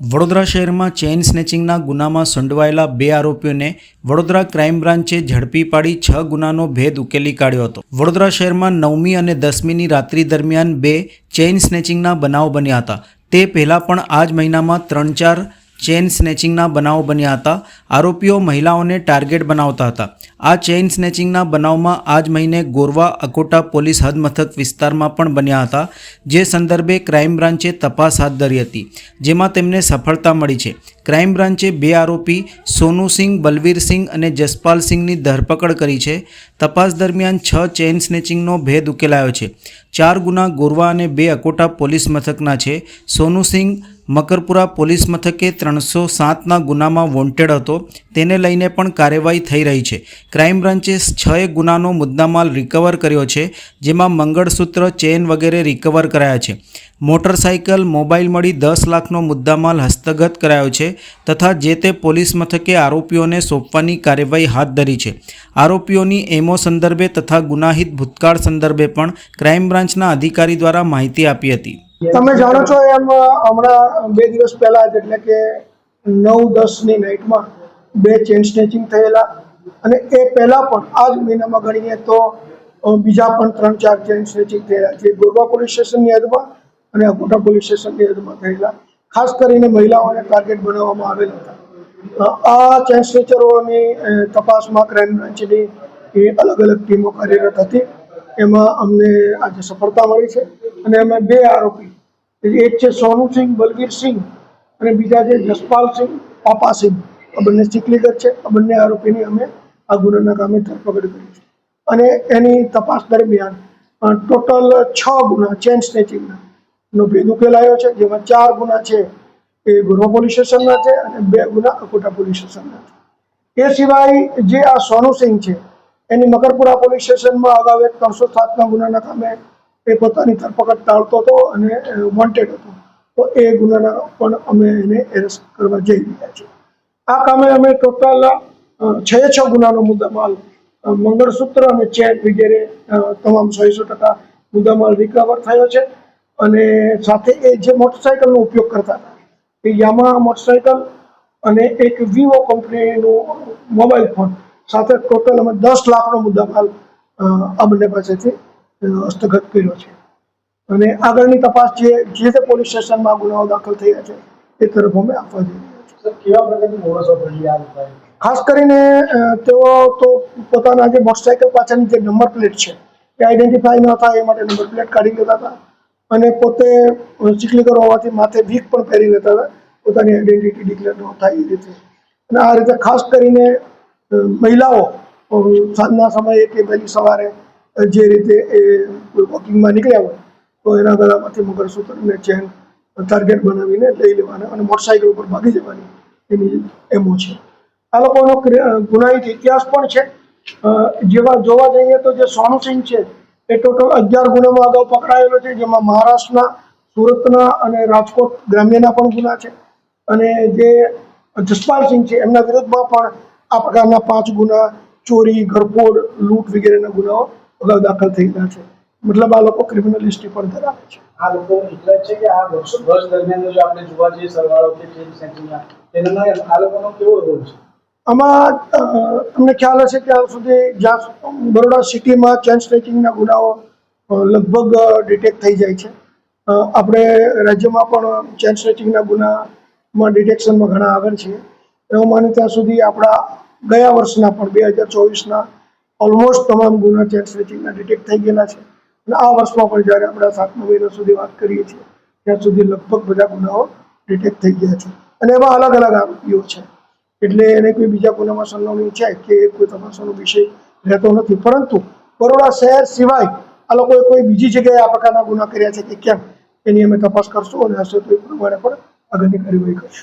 વડોદરા શહેરમાં ચેઇન સ્નેચિંગના ગુનામાં સંડવાયેલા બે આરોપીઓને વડોદરા ક્રાઇમ બ્રાન્ચે ઝડપી પાડી છ ગુનાનો ભેદ ઉકેલી કાઢ્યો હતો. વડોદરા શહેરમાં નવમી અને દસમીની રાત્રિ દરમિયાન બે ચેઇન સ્નેચિંગના બનાવ બન્યા હતા. તે પહેલાં પણ આ જ મહિનામાં ત્રણ ચાર ચેઇન સ્નેચિંગના બનાવો બન્યા હતા. આરોપીઓ મહિલાઓને ટાર્ગેટ બનાવતા હતા. આ ચેઇન સ્નેચિંગના બનાવમાં આ જ મહિને ગોરવા અકોટા પોલીસ હદમથક વિસ્તારમાં પણ બન્યા હતા, જે સંદર્ભે ક્રાઇમ બ્રાન્ચે તપાસ હાથ ધરી હતી, જેમાં તેમને સફળતા મળી છે. ક્રાઇમ બ્રાન્ચે બે આરોપી સોનુસિંહ બલવીરસિંહ અને જસપાલસિંહની ધરપકડ કરી છે. તપાસ દરમિયાન છ ચેઇન સ્નેચિંગનો ભેદ ઉકેલાયો છે. ચાર ગુના ગોરવા અને બે અકોટા પોલીસ મથકના છે. સોનુસિંહ મકરપુરા પોલીસ મથકે ત્રણસો સાતના ગુનામાં વોન્ટેડ હતો. તેને લઈને પણ કાર્યવાહી થઈ રહી છે. ક્રાઇમ બ્રાન્ચે છ એક ગુનાનો મુદ્દામાલ રિકવર કર્યો છે, જેમાં મંગળસૂત્ર ચેન વગેરે રિકવર કરાયા છે. મોટરસાઇકલ મોબાઈલ મળી દસ લાખનો મુદ્દામાલ હસ્તગત કરાયો છે, તથા જે તે પોલીસ મથકે આરોપીઓને સોંપવાની કાર્યવાહી હાથ ધરી છે. આરોપીઓની એમો સંદર્ભે તથા ગુનાહિત ભૂતકાળ સંદર્ભે પણ ક્રાઇમ બ્રાન્ચના અધિકારી દ્વારા માહિતી આપી હતી. તમે જાણો છો એમ, હમણાં બે દિવસ પહેલા એટલે કે નવ દસની નાઇટમાં બે ચેન સ્નેચિંગ થયેલા. અને એ પહેલા પણ આ મહિનામાં ગણીએ તો બીજા પણ ત્રણ ચાર જેન્ટ્સ સ્નેચિંગ થયેલા જે ગોરવા પોલીસ સ્ટેશનની હદમાં અને અકોટા પોલીસ સ્ટેશનની હદમાં થયેલા. ખાસ કરીને મહિલાઓને ટાર્ગેટ બનાવવામાં આવેલ હતા. આ ચેન તપાસમાં ક્રાઇમ બ્રાન્ચની એ અલગ અલગ ટીમો કાર્યરત હતી. એમાં અમને આજે સફળતા મળી છે. અને અમે બે આરોપી, એક છે સોનુસિંહ બલવીરસિંહ અને બીજા છે જસપાલસિંહ પાપાસિંહ આ બંને ચીકલીગત છે. આ બંને આરોપીની અમે આ ગુનાના કામે ધરપકડ કરી છે. અને એની તપાસ દરમિયાન ટોટલ છ ગુના, ચેન સ્નેચિંગના નો ભેદ ઉકેલાયો છે. જેમાં ચાર ગુના છે એ ગુરો પોલીસ સ્ટેશનના છે અને બે ગુના અકોટા પોલીસ સ્ટેશનના છે. એ સિવાય જે આ સોનુસિંહ છે, એની મકરપુરા પોલીસ સ્ટેશનમાં અગાઉ એક ત્રણસો સાતના ગુનાના કામે એ પોતાની ધરપકડ ટાળતો હતો અને વોન્ટેડ હતો. તો એ ગુનાના પણ અમે એને એરેસ્ટ કરવા જઈ રહ્યા છીએ. આ કામે અમે ટોટલ છ છ ગુનાનો મુદ્દામાલ મંગળસૂત્ર અને ચેન વગેરે તમામ સો ટકા મુદ્દામાલ રિકવર થયો છે. અને સાથે એ જે મોટરસાયકલનો ઉપયોગ કરતા હતા, એ યામા મોટરસાયકલ અને એક વિવો કંપનીનો મોબાઈલ ફોન સાથે ટોટલ અમે દસ લાખનો મુદ્દામાલ અમને પાસેથી હસ્તગત કર્યો છે. અને આગળની તપાસ જે જે તે પોલીસ સ્ટેશનમાં ગુનાઓ દાખલ થયા છે, એ તરફ અમે આપવા જઈ ખાસ કરીને તેઓ તો પોતાના જે મોટરસાયકલ પાછળની જે નંબર પ્લેટ છે, એ આઈડેન્ટિફાઈ ન થાય એ માટે નંબર પ્લેટ કાઢી લેતા હતા. અને પોતે ચીકલીગર હોવાથી માથે વીક પણ પહેરી લેતા હતા. પોતાની આઈડેન્ટિટી ડિક્લેર ન થાય એ રીતે. અને આ રીતે ખાસ કરીને મહિલાઓ સાંજના સમયે કે વહેલી સવારે જે રીતે એ વોકિંગમાં નીકળ્યા હોય, તો એના ગળામાંથી મગરસૂત્રને ચેન ટાર્ગેટ બનાવીને લઈ લેવાના અને મોટરસાયકલ ઉપર ભાગી જવાની એની એમો છે. આ લોકોનો ગુનાહિત ઇતિહાસ પણ છે. જેવા જોવા જઈએ તો જે સોનુસિંહ છે, એ ટોટલ અગિયાર ગુનામાં અગાઉ પકડાયેલો છે, જેમાં મહારાષ્ટ્રના, સુરતના અને રાજકોટ ગ્રામ્યના પણ ગુના છે. અને જે જસપાલસિંહ છે, એમના વિરુદ્ધમાં પણ આ પ્રકારના પાંચ ગુના, ચોરી, ઘરફોડ, લૂંટ વગેરેના ગુનાઓ અગાઉ દાખલ ગયા છે. મતલબ આ લોકો ક્રિમિનલ હિસ્ટ્રી પણ ધરાવે છે. આ લોકો એટલા છે કે આ વર્ષ દરમિયાન જો આપણે જોવા જઈએ સરવાળો કે ચેન્જ સેન્ટિંગના તેના આ લોકોનો કેવો રોલ છે? આમાં તમને ખ્યાલ હશે ત્યાં સુધી જ્યાં બરોડા સિટીમાં ચેન સ્ટ્રેચિંગના ગુનાઓ લગભગ ડિટેક્ટ થઈ જાય છે. આપણે રાજ્યમાં પણ ચેન સ્ટ્રેચિંગના ગુનામાં ડિટેક્શનમાં ઘણા આગળ છીએ. એવું માને ત્યાં સુધી આપણા ગયા વર્ષના પણ બે હજાર ચોવીસના ઓલમોસ્ટ તમામ ગુના ચેન સ્ટ્રેચિંગના ડિટેક્ટ થઈ ગયેલા છે. અને આ વર્ષમાં પણ જ્યારે આપણે સાતમા મહિના સુધી વાત કરીએ છીએ, ત્યાં સુધી લગભગ બધા ગુનાઓ ડિટેક્ટ થઈ ગયા છે. અને એમાં અલગ અલગ આરોપીઓ છે. એટલે એને કોઈ બીજા ગુનામાં સંડોવણી છે કે કોઈ તપાસવાનો વિષય રહેતો નથી. પરંતુ બરોડા શહેર સિવાય આ લોકોએ કોઈ બીજી જગ્યાએ આ પ્રકારના ગુના કર્યા છે કે કેમ, એની અમે તપાસ કરશું અને હશે તો એ પ્રમાણે પણ આગળની કાર્યવાહી કરશું.